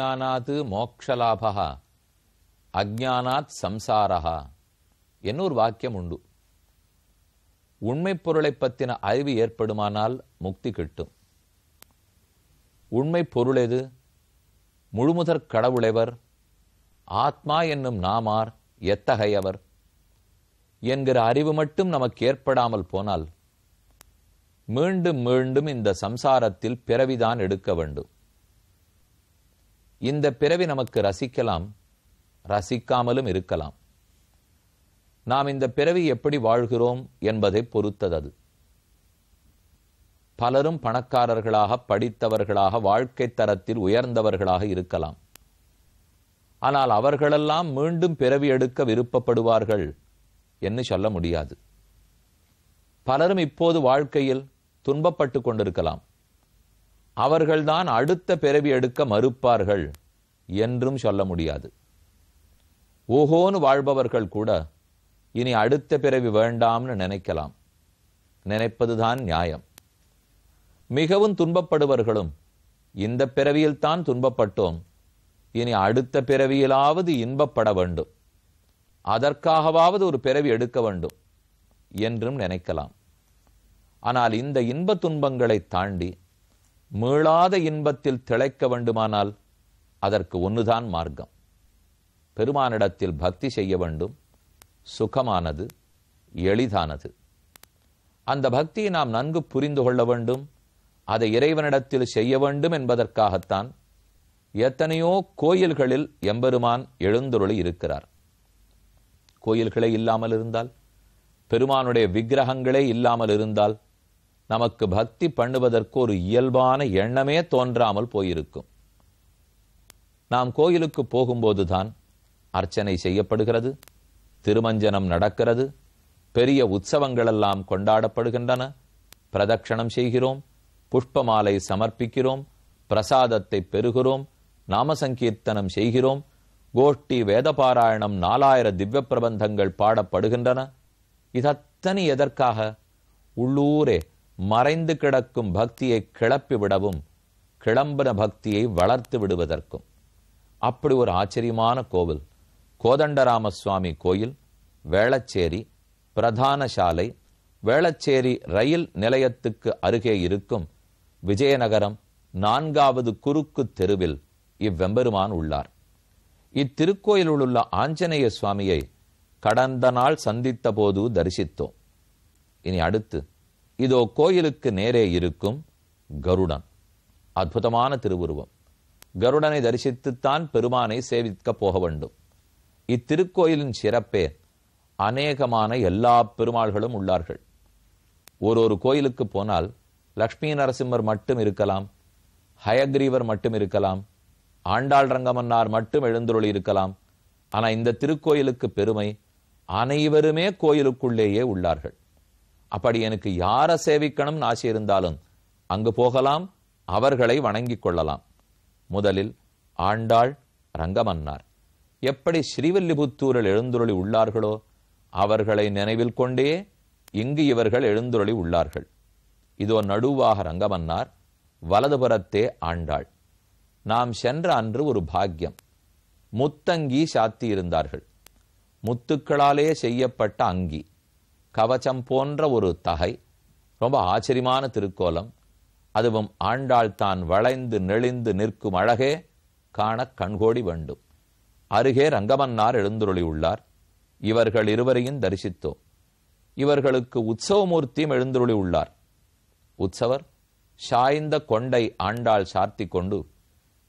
தத்துவஜானாத் மோக்ஷலாபா அஜானாத் சம்சாரா என்ன ஒரு வாக்கியம் உண்டு. உண்மை பொருளை பற்றின அறிவு ஏற்படுமானால் முக்தி கிட்டும். உண்மை பொருள் எது முழுமுதற் கடவுளைவர்? ஆத்மா என்னும் நாமார் எத்தகையவர்? என்கிற அறிவு மட்டும் நமக்கு ஏற்படாமல் போனால் மீண்டும் மீண்டும் இந்த சம்சாரத்தில் பிறவிதான் எடுக்க வேண்டும். இந்த பிறவி நமக்கு ரசிக்கலாம் ரசிக்காமலும் இருக்கலாம். நாம் இந்த பிறவி எப்படி வாழ்கிறோம் என்பதை பொறுத்தது அது பலரும் பணக்காரர்களாக படித்தவர்களாக வாழ்க்கை தரத்தில் உயர்ந்தவர்களாக இருக்கலாம். ஆனால் அவர்களெல்லாம் மீண்டும் பிறவி எடுக்க விருப்பப்படுவார்கள் என்று சொல்ல முடியாது. பலரும் இப்போது வாழ்க்கையில் துன்பப்பட்டு கொண்டிருக்கலாம். அவர்கள்தான் அடுத்த பிறவி எடுக்க மறுப்பார்கள் என்றும் சொல்ல முடியாது. ஓஹோன்னு வாழ்பவர்கள் கூட இனி அடுத்த பிறவி வேண்டாம்னு நினைக்கலாம். நினைப்பதுதான் நியாயம். மிகவும் துன்பப்படுவர்களும் இந்த பிறவியில் தான் துன்பப்பட்டோம். இனி அடுத்த பிறவியிலாவது இன்பப்பட வேண்டும். அதற்காகவாவது ஒரு பிறவி எடுக்க வேண்டும் என்றும் நினைக்கலாம். ஆனால் இந்த இன்ப துன்பங்களை தாண்டி மீளாத இன்பத்தில் திளைக்க வேண்டுமானால் அதற்கு ஒன்றுதான் மார்க்கம். பெருமானிடத்தில் பக்தி செய்ய வேண்டும். சுகமானது எளிதானது. அந்த பக்தியை நாம் நன்கு புரிந்து கொள்ள வேண்டும். அதை இறைவனிடத்தில் செய்ய வேண்டும் என்பதற்காகத்தான் எத்தனையோ கோயில்களில் எம்பெருமான் எழுந்தொருளி இருக்கிறார். கோயில்களே இல்லாமல் இருந்தால் பெருமானுடைய விக்கிரகங்களே இல்லாமல் இருந்தால் நமக்கு பக்தி பண்ணுவதற்கு ஒரு இயல்பான எண்ணமே தோன்றாமல் போயிருக்கும். நாம் கோயிலுக்கு போகும்போதுதான் அர்ச்சனை செய்யப்படுகிறது திருமஞ்சனம் நடக்கிறது பெரிய உற்சவங்களெல்லாம் கொண்டாடப்படுகின்றன. பிரதட்சணம் செய்கிறோம் புஷ்பமாலை சமர்ப்பிக்கிறோம் பிரசாதத்தை பெறுகிறோம் நாமசங்கீர்த்தனம் செய்கிறோம் கோஷ்டி வேதபாராயணம் நாலாயிர திவ்ய பிரபந்தங்கள் பாடப்படுகின்றன. இதத்தனி எதற்காக? உள்ளூரே மறைந்து கிடக்கும் பக்தியை கிளப்பிவிடவும் கிளம்பின பக்தியை வளர்த்து விடுவதற்கும். அப்படி ஒரு ஆச்சரியமான கோவில் கோதண்டராம சுவாமி கோயில் வேளச்சேரி பிரதான சாலை வேளச்சேரி ரயில் நிலையத்துக்கு அருகே இருக்கும் விஜயநகரம் நான்காவது குறுக்கு தெருவில் இவ்வெம்பெருமான் உள்ளார். இத்திருக்கோயிலுள் உள்ள ஆஞ்சநேய சுவாமியை கடந்த நாள் சந்தித்த போது தரிசித்தோம். இனி அடுத்து இதோ கோயிலுக்கு நேரே இருக்கும் கருடன். அற்புதமான திருவுருவம். கருடனை தரிசித்துத்தான் பெருமானை சேவிக்க போக வேண்டும். இத்திருக்கோயிலின் சிறப்பே அநேகமான எல்லா பெருமாள்களும் உள்ளார்கள். ஒரு ஒரு கோயிலுக்கு போனால் லக்ஷ்மி நரசிம்மர் மட்டும் இருக்கலாம் ஹயக்ரீவர் மட்டும் இருக்கலாம் ஆண்டாள் ரங்கமன்னார் மட்டும் எழுந்துருளி இருக்கலாம். ஆனால் இந்த திருக்கோயிலுக்கு பெருமை அனைவருமே கோயிலுக்குள்ளேயே உள்ளார்கள். அப்படி எனக்கு யாரை சேவிக்கணும்னு ஆசை இருந்தாலும் அங்கு போகலாம் அவர்களை வணங்கிக் கொள்ளலாம். முதலில் ஆண்டாள் ரங்கமன்னார். எப்படி ஸ்ரீவில்லிபுத்தூரில் எழுந்துருளி உள்ளார்களோ அவர்களை நினைவில் கொண்டே இங்கு இவர்கள் எழுந்துருளி உள்ளார்கள். இதோ நடுவாக ரங்கமன்னார் வலதுபுறத்தே ஆண்டாள். நாம் சென்ற அன்று ஒரு பாக்கியம். முத்தங்கி சாத்தி இருந்தார்கள் முத்துக்களாலே செய்யப்பட்ட அங்கி. கவச்சம் போன்ற ஒரு தகை ரொம்ப ஆச்சரியமான திருக்கோலம் அதுவும் ஆண்டாள் தான் வளைந்து நெளிந்து நிற்கும் அழகே காண கண்கோடி வேண்டும். அருகே ரங்கமன்னார் எழுந்துருளி உள்ளார் இவர்கள் இருவரையும் தரிசித்தோம். இவர்களுக்கு உற்சவமூர்த்தியும் எழுந்துருளி உள்ளார் உற்சவர் சாய்ந்த கொண்டை ஆண்டாள் சார்த்தி கொண்டு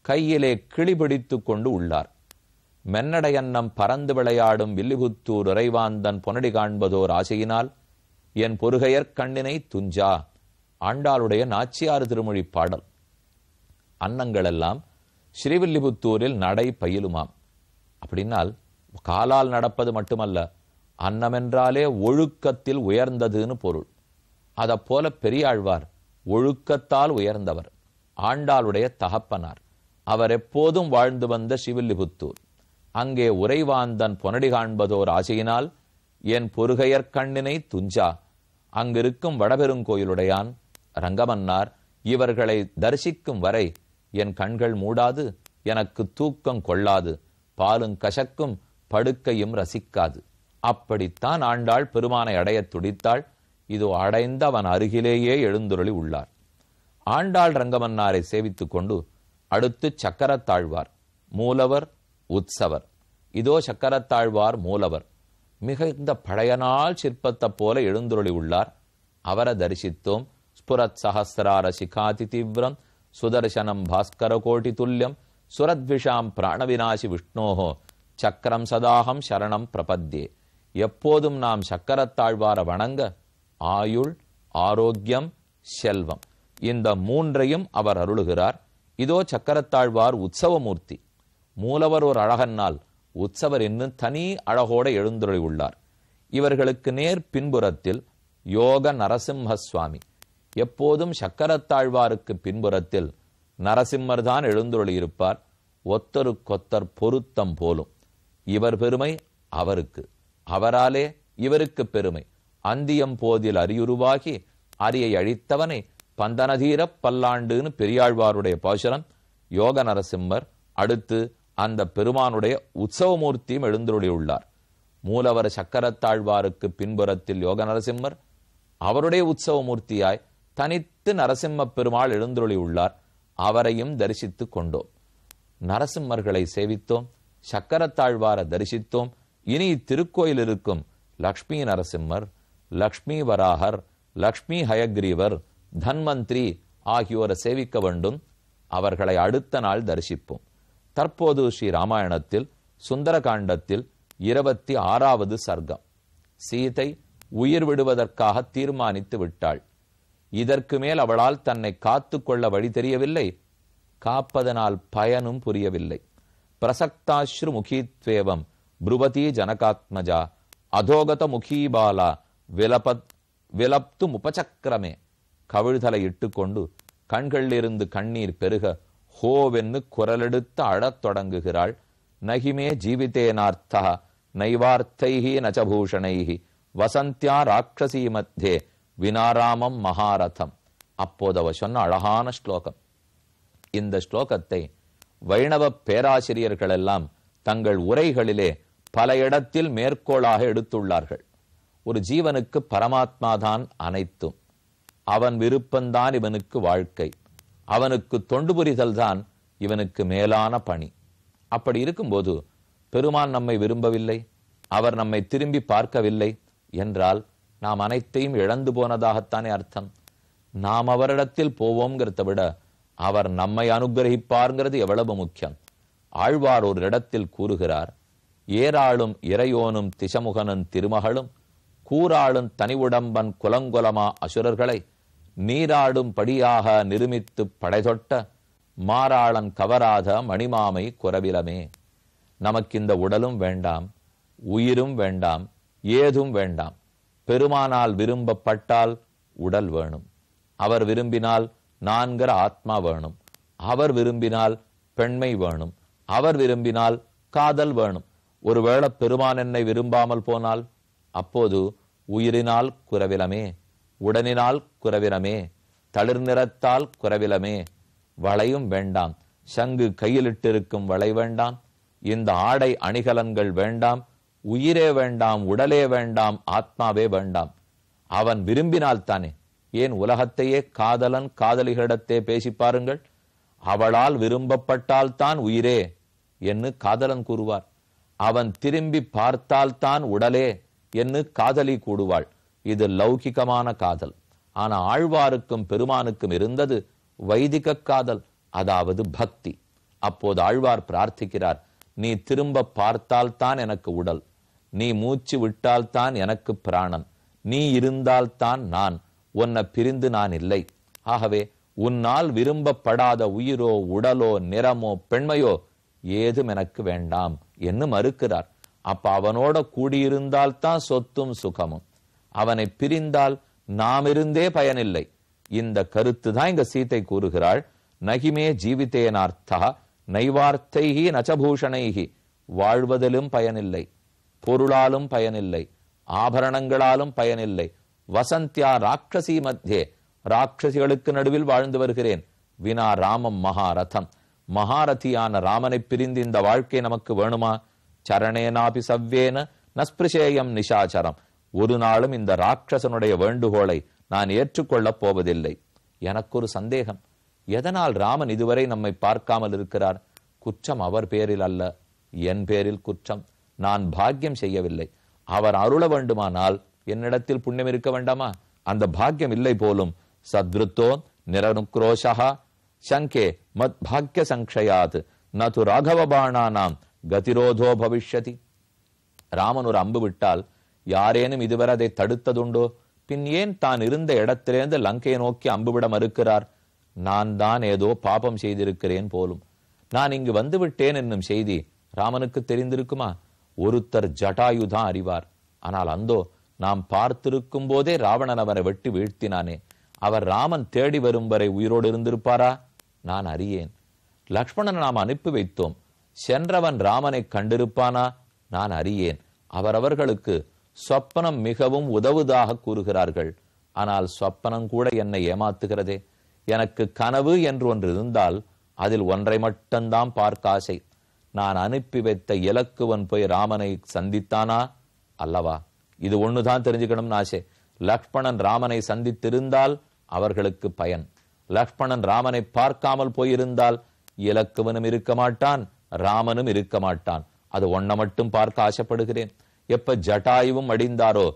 கையிலே கிளி பிடித்துக் கொண்டு உள்ளார். மென்னடையன்னம் பறந்து விளையாடும் வில்லிபுத்தூர் இறைவாந்தன் பொனடி காண்பதோர் ஆசையினால் என் பொறுகையற் கண்ணினை துஞ்சா ஆண்டாளுடைய நாச்சியாறு திருமொழி பாடல். அன்னங்களெல்லாம் ஸ்ரீவில்லிபுத்தூரில் நடை பயிலுமாம். அப்படின்னால் காலால் நடப்பது மட்டுமல்ல அன்னமென்றாலே ஒழுக்கத்தில் உயர்ந்ததுன்னு பொருள். அதை போல பெரியாழ்வார் ஒழுக்கத்தால் உயர்ந்தவர் ஆண்டாளுடைய தகப்பனார். அவர் எப்போதும் வாழ்ந்து வந்த சிவில்லிபுத்தூர் அங்கே உறைவாந்தன் பொனடி காண்பதோர் ஆசையினால் என் பொறுகையற் கண்ணினை துஞ்சா. அங்கிருக்கும் வடபெருங்கோயிலுடையான் ரங்கமன்னார் இவர்களை தரிசிக்கும் வரை என் கண்கள் மூடாது எனக்கு தூக்கம் கொள்ளாது பாலும் கசக்கும் படுக்கையும் ரசிக்காது. அப்படித்தான் ஆண்டாள் பெருமானை அடையத் துடித்தாள் இதோ அடைந்து அவன் அருகிலேயே எழுந்துருளி உள்ளார். ஆண்டாள் ரங்கமன்னாரை சேவித்துக் கொண்டு அடுத்து சக்கரத்தாழ்வார் மூலவர் உற்சவர் இதோ சக்கரத்தாழ்வார் மூலவர். மிகுந்த பழைய நாள் சிற்பத்தைப் போல எழுந்துருளி உள்ளார் அவரை தரிசித்தோம். ஸ்புரத் சஹசிரார சிகாதி தீவிரம். சுதர்சனம் பாஸ்கர கோட்டி துல்லியம். சுரத்விஷாம் பிராணவினாசி விஷ்ணோகோ சக்கரம் சதாகம் சரணம் பிரபத்யே. எப்போதும் நாம் சக்கரத்தாழ்வார வணங்க ஆயுள் ஆரோக்கியம் செல்வம். இந்த மூன்றையும் அவர் அருளுகிறார். இதோ சக்கரத்தாழ்வார் உற்சவமூர்த்தி. மூலவர் ஒரு அழகன்னால் உற்சவர் இன்னும் தனி அழகோட எழுந்துருளி உள்ளார் இவர்களுக்கு நேர் பின்புறத்தில் யோக நரசிம்ம சுவாமி எப்போதும் சக்கரத்தாழ்வாருக்கு பின்புறத்தில் நரசிம்மர் தான் எழுந்துருளி இருப்பார் ஒத்தருக்கொத்தர் பொருத்தம் போலும். இவர் பெருமை அவருக்கு. அவராலே இவருக்கு பெருமை. அந்தியம் போதில் அரியுருவாகி அரியை அழித்தவனை பந்தனதீரப் பல்லாண்டுன்னு பெரியாழ்வாருடைய பாசுரம். யோக நரசிம்மர் அடுத்து அந்த பெருமானுடைய உற்சவமூர்த்தியும் எழுந்துருளியுள்ளார். மூலவர் சக்கரத்தாழ்வாருக்கு பின்புறத்தில் யோக நரசிம்மர் அவருடைய உற்சவமூர்த்தியாய் தனித்து நரசிம்ம பெருமாள் எழுந்துருளியுள்ளார். அவரையும் தரிசித்துக் கொண்டோம். நரசிம்மர்களை சேவித்தோம் சக்கரத்தாழ்வார தரிசித்தோம். இனி இத்திருக்கோயில் இருக்கும் லக்ஷ்மி நரசிம்மர் லக்ஷ்மி வராகர் லக்ஷ்மி ஹயக்ரீவர் தன்வந்திரி ஆகியோரை சேவிக்க வேண்டும். அவர்களை அடுத்த நாள் தரிசிப்போம். தற்போது ஸ்ரீ ராமாயணத்தில் சுந்தரகாண்டத்தில் இருபத்தி ஆறாவது சர்க்கம். சீதை உயிர் விடுவதற்காக தீர்மானித்து விட்டாள். இதற்கு மேல் அவளால் தன்னை காத்து கொள்ள வழி தெரியவில்லை. காப்பதனால் பயனும் புரியவில்லை. பிரசக்தாஸ்ரு முகீத்வேவம் புருவதி ஜனகாத்மஜா அதோகத முகீபாலா விலபத் விலப்து முபச்சக்கரமே கவிழ்தலை இட்டுக்கொண்டு கண்களிலிருந்து கண்ணீர் பெருக ஹோவென்னு குரலெடுத்து அழத் தொடங்குகிறாள். நகிமே ஜீவிதேனார்த்தா நைவார்த்தைஹி நச்சபூஷணைஹி வசந்தியா ராட்சசி மத்தியே வினாராமம் மகாரதம். அப்போது அவ சொன்ன அழகான ஸ்லோகம். இந்த ஸ்லோகத்தை வைணவ பேராசிரியர்கள் எல்லாம் தங்கள் உரைகளிலே பல இடத்தில் மேற்கோளாக எடுத்துள்ளார்கள். ஒரு ஜீவனுக்கு பரமாத்மாதான் அனைத்தும். அவன் விருப்பந்தான் இவனுக்கு வாழ்க்கை. அவனுக்கு தொண்டு புரிதல் தான் இவனுக்கு மேலான பணி. அப்படி இருக்கும்போது பெருமான் நம்மை விரும்பவில்லை. அவர் நம்மை திரும்பி பார்க்கவில்லை. என்றால் நாம் அனைத்தையும் இழந்து போனதாகத்தானே அர்த்தம். நாம் அவரிடத்தில் போவோங்கிறத விட அவர் நம்மை அனுகிரகிப்பார்ங்கிறது எவ்வளவு முக்கியம். ஆழ்வார் ஒரு இடத்தில் கூறுகிறார் ஏராளும் இறையோனும் திசமுகனும் திருமகளும் கூறாளும் தனிவுடம்பன் குலங்குலமா அசுரர்களை நீராடும் படியாக நிருமித்து படைதொட்ட மாறாளன் கவராத மணிமாமை குறவிலமே நமக்கு இந்த உடலும் வேண்டாம் உயிரும் வேண்டாம் ஏதும் வேண்டாம். பெருமானால் விரும்பப்பட்டால் உடல் வேணும். அவர் விரும்பினால் நான்கிற ஆத்மா வேணும். அவர் விரும்பினால் பெண்மை வேணும். அவர் விரும்பினால் காதல் வேணும். ஒருவேளை பெருமான் என்னை விரும்பாமல் போனால் அப்போது உயிரினால் குரவிலமே. உடனினால் குறவிரமே தளிர் நிறத்தால் குறவிலமே வளையும் வேண்டாம். சங்கு கையிலிட்டிருக்கும் வளை வேண்டாம். இந்த ஆடை அணிகலன்கள் வேண்டாம். உயிரே வேண்டாம் உடலே வேண்டாம் ஆத்மாவே வேண்டாம். அவன் விரும்பினால் தானே ஏன் உலகத்தையே காதலன் காதலிகளிடத்தே பேசி பாருங்கள். அவளால் விரும்பப்பட்டால்தான் உயிரே என்று காதலன் கூறுவார். அவன் திரும்பி பார்த்தால்தான் உடலே என்று காதலி கூடுவாள். இது லௌகிகமான காதல். ஆனா ஆழ்வாருக்கும் பெருமானுக்கும் இருந்தது வைதிக காதல் அதாவது பக்தி. அப்போது ஆழ்வார் பிரார்த்திக்கிறார் நீ திரும்ப பார்த்தால்தான் எனக்கு உடல். நீ மூச்சு விட்டால்தான் எனக்கு பிராணன் நீ இருந்தால்தான் நான். உன்னை பிரிந்து நான் இல்லை. ஆகவே உன்னால் விரும்பப்படாத உயிரோ உடலோ நிறமோ பெண்மையோ ஏதும் எனக்கு வேண்டாம் என்று மறுக்கிறார். அப்ப அவனோட கூடியிருந்தால்தான் சொத்தும் சுகமும். அவனை பிரிந்தால் நாம் இருந்தே பயனில்லை. இந்த கருத்து தான் இங்க சீத்தை கூறுகிறாள். நகிமே ஜீவித்தேனார்த்தா நைவார்த்தைகி நச்சபூஷணைகி வாழ்வதிலும் பயனில்லை பொருளாலும் பயனில்லை ஆபரணங்களாலும் பயனில்லை. வசந்தியா ராட்சசி மத்தியே ராட்சசிகளுக்கு நடுவில் வாழ்ந்து வருகிறேன். வினா ராமம் மகாரதம். மகாரதியான ராமனை பிரிந்து இந்த வாழ்க்கை நமக்கு வேணுமா? சரணேனாபி சவ்வேன நஸ்பிருஷேயம் நிஷாச்சரம். ஒரு நாளும் இந்த ராட்சசனுடைய வேண்டுகோளை நான் ஏற்றுக்கொள்ளப் போவதில்லை. எனக்கு ஒரு சந்தேகம். எதனால் ராமன் இதுவரை நம்மை பார்க்காமல் இருக்கிறார்? குற்றம் அவர் பேரில் அல்ல என் பேரில் குற்றம். நான் பாக்கியம் செய்யவில்லை. அவர் அருள வேண்டுமானால் என்னிடத்தில் புண்ணியம் இருக்க வேண்டாமா? அந்த பாக்கியம் இல்லை போலும். சத்ருத்தோ நிரனுக்ரோஷா சங்கே மத் பாக்கிய சங்கயாத் நது ராகவபாணானாம் கதிரோதோ பவிஷ்யதி. ராமன் ஒரு அம்பு விட்டால் யாரேனும் இதுவரை அதை தடுத்ததுண்டோ? பின் ஏன் தான் இருந்த இடத்திலிருந்து லங்கையை நோக்கி அம்புவிட மறுக்கிறார்? நான் தான் ஏதோ பாபம் செய்திருக்கிறேன் போலும். நான் இங்கு வந்துவிட்டேன் என்னும் செய்தி ராமனுக்கு தெரிந்திருக்குமா? ஒருத்தர் ஜட்டாயுதான் அறிவார். ஆனால் அந்தோ நாம் பார்த்திருக்கும் போதே ராவணன் அவரை வெட்டி வீழ்த்தினானே. அவர் ராமன் தேடி வரும் வரை உயிரோடு இருந்திருப்பாரா? நான் அறியேன். லக்ஷ்மணன் நாம் அனுப்பி வைத்தோம். சென்றவன் ராமனை கண்டிருப்பானா? நான் அறியேன். அவரவர்களுக்கு சொப்பனம் மிகவும் உதவுதாக கூறுகிறார்கள். ஆனால் சொப்பனம் கூட என்னை ஏமாத்துகிறதே. எனக்கு கனவு என்று ஒன்று இருந்தால் அதில் ஒன்றை மட்டும்தான் பார்க்க ஆசை. நான் அனுப்பி வைத்த இலக்குவன் போய் ராமனை சந்தித்தானா? அல்லவா? இது ஒண்ணுதான் தெரிஞ்சுக்கணும்னு ஆசை. லக்ஷ்மணன் ராமனை சந்தித்திருந்தால் அவர்களுக்கு பயன். லக்ஷ்மணன் ராமனை பார்க்காமல் போயிருந்தால் இலக்குவனும் இருக்க மாட்டான் ராமனும் இருக்க மாட்டான். அது ஒன்ன மட்டும் பார்க்க ஆசைப்படுகிறேன். எப்ப ஜட்டாயுவும் அடிந்தாரோ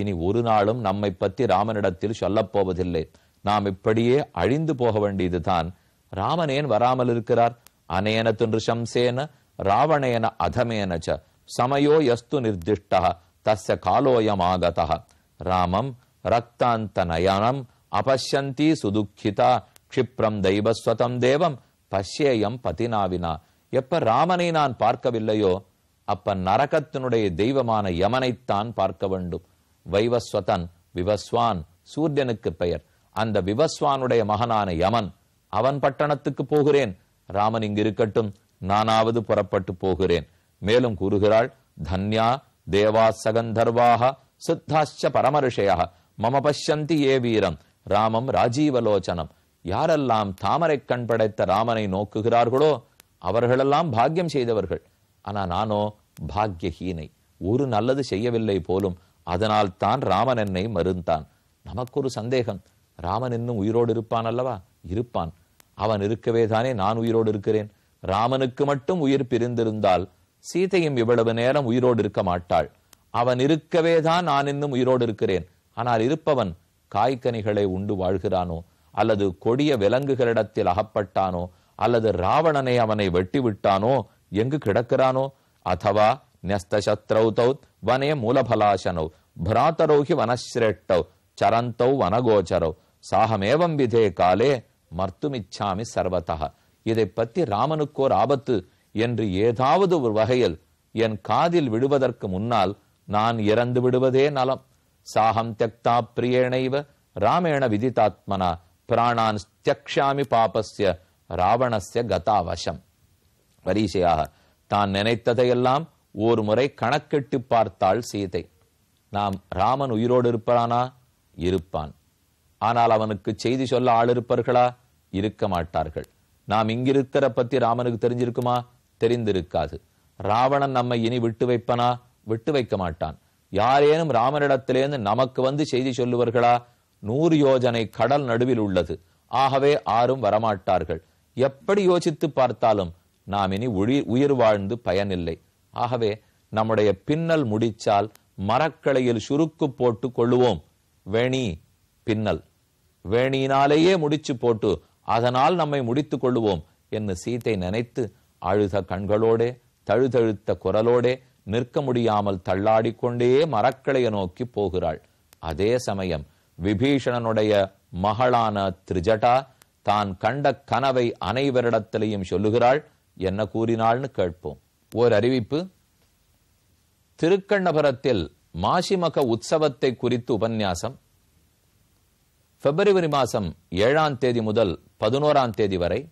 இனி ஒரு நாளும் நம்மை பற்றி ராமனிடத்தில் சொல்லப் போவதில்லை. நாம் இப்படியே அழிந்து போக வேண்டியதுதான். ராமன் ஏன் வராமல் இருக்கிறார்? அனேன துன்ருஷம்சேன ராவணேன அதமேன ச சமயோ யஸ்து நிர்திஷ்டா தஸ்ய காலோயம் ஆகதா ராமம் ரக்தாந்த நயனம் அபஷ்யந்தி சுதுக்கிதா க்ஷிப்ரம் தெய்வஸ்வதம் தேவம் பஷ்யேயம் பதினாவினா. எப்ப ராமனை நான் பார்க்கவில்லையோ அப்ப நரகத்தினுடைய தெய்வமான யமனைத்தான் பார்க்க வேண்டும். வைவஸ்வதன் விவஸ்வான் சூரியனுக்கு பெயர். அந்த விவஸ்வானுடைய மகனான யமன் அவன் பட்டணத்துக்கு போகிறேன். ராமன் இங்கு இருக்கட்டும் நானாவது புறப்பட்டு போகிறேன். மேலும் கூறுகிறாள் தன்யா தேவா சகந்தர்வாக சித்தாச்ச பரமரிஷையாக மம பஷ்யந்தி ஏ வீரம் ராமம் ராஜீவலோச்சனம். யாரெல்லாம் தாமரை கண் படைத்த ராமனை நோக்குகிறார்களோ அவர்களெல்லாம் பாக்கியம் செய்தவர்கள். ஆனா நானோ பாக்யஹீனை. ஒரு நல்லது செய்யவில்லை போலும் அதனால் தான் ராமன் என்னை மறுந்தான். நமக்கு ஒரு சந்தேகம். ராமன் இன்னும் உயிரோடு இருப்பான் அல்லவா? இருப்பான். அவன் இருக்கவே தானே நான் உயிரோடு இருக்கிறேன். ராமனுக்கு மட்டும் உயிர் பிரிந்திருந்தால் சீதையும் இவ்வளவு நேரம் உயிரோடு இருக்க மாட்டாள். அவன் இருக்கவே தான் நான் இன்னும் உயிரோடு இருக்கிறேன். ஆனால் இருப்பவன் காய்கனிகளை உண்டு வாழ்கிறானோ? அல்லது கொடிய விலங்குகளிடத்தில் அகப்பட்டானோ? அல்லது ராவணனை அவனை வெட்டி விட்டானோ எங்கு கிடக்கிறானோ? ಅಥವಾ ನ್ಯಸ್ತಶತ್ರೌತೌ ವನೆ ಮೂಲಫಲಾಶನೌ ಭ್ರಾತರೌ ಹಿ ವನಶ್ರೇಷ್ಠೌ ಚರಂತೌ ವನಗೋಚರೌ சாகமேவம் விதே காலே மர்த்துமிச்சாமி சர்வதா இதை பற்றி ராமனுக்கோர் ஆபத்து என்று ஏதாவது ஒரு வகையில் என் காதில் விடுவதற்கு முன்னால் நான் இறந்து விடுவதே நலம். சாகம் தியக்தா பிரியேணைவ ராமேண விதிதாத்மனா பிராணான் தியக்ஷாமி பாபஸ்ய ராவணஸ்ய கதாவசம்। வரிசையாக தான் நினைத்ததையெல்லாம் ஒரு முறை கணக்கிட்டு பார்த்தாள் சீதை. நாம் ராமன் உயிரோடு இருப்பானா? இருப்பான். ஆனால் அவனுக்கு செய்தி சொல்ல ஆள் இருப்பார்களா இருக்க மாட்டார்கள். நாம் இங்கிருக்கிற பத்தி ராமனுக்கு தெரிஞ்சிருக்குமா? தெரிந்திருக்காது. ராவணன் நம்மை இனி விட்டு வைப்பனா? விட்டு வைக்க மாட்டான். யாரேனும் ராமனிடத்திலேருந்து நமக்கு வந்து செய்தி சொல்லுவார்களா? நூறு யோஜனை கடல் நடுவில் உள்ளது. ஆகவே ஆரும் வரமாட்டார்கள். எப்படி யோசித்து பார்த்தாலும் நாம் இனி உழி உயிர் வாழ்ந்து பயனில்லை. ஆகவே நம்முடைய பின்னல் முடிச்சால் மரக்களையில் சுருக்கு போட்டு கொள்ளுவோம். வேணி பின்னல். வேணியினாலேயே முடிச்சு போட்டு அதனால் நம்மை முடித்துக் கொள்ளுவோம் என்று சீத்தை நினைத்து அழுத கண்களோடே தழுதழுத்த குரலோடே நிற்க முடியாமல் தள்ளாடிக்கொண்டே மரக்கலையை நோக்கி போகிறாள். அதே சமயம் விபீஷணனுடைய மகளான திரிஜட்டா தான் கண்ட கனவை அனைவரிடத்திலையும் சொல்லுகிறாள். என்ன கூறினாள்னு கேட்போம். ஓர் அறிவிப்பு. திருக்கண்ணபுரத்தில் மாசிமக உற்சவத்தை குறித்து உபன்யாசம். பிப்ரவரி மாசம் ஏழாம் தேதி முதல் பதினோராம் தேதி வரை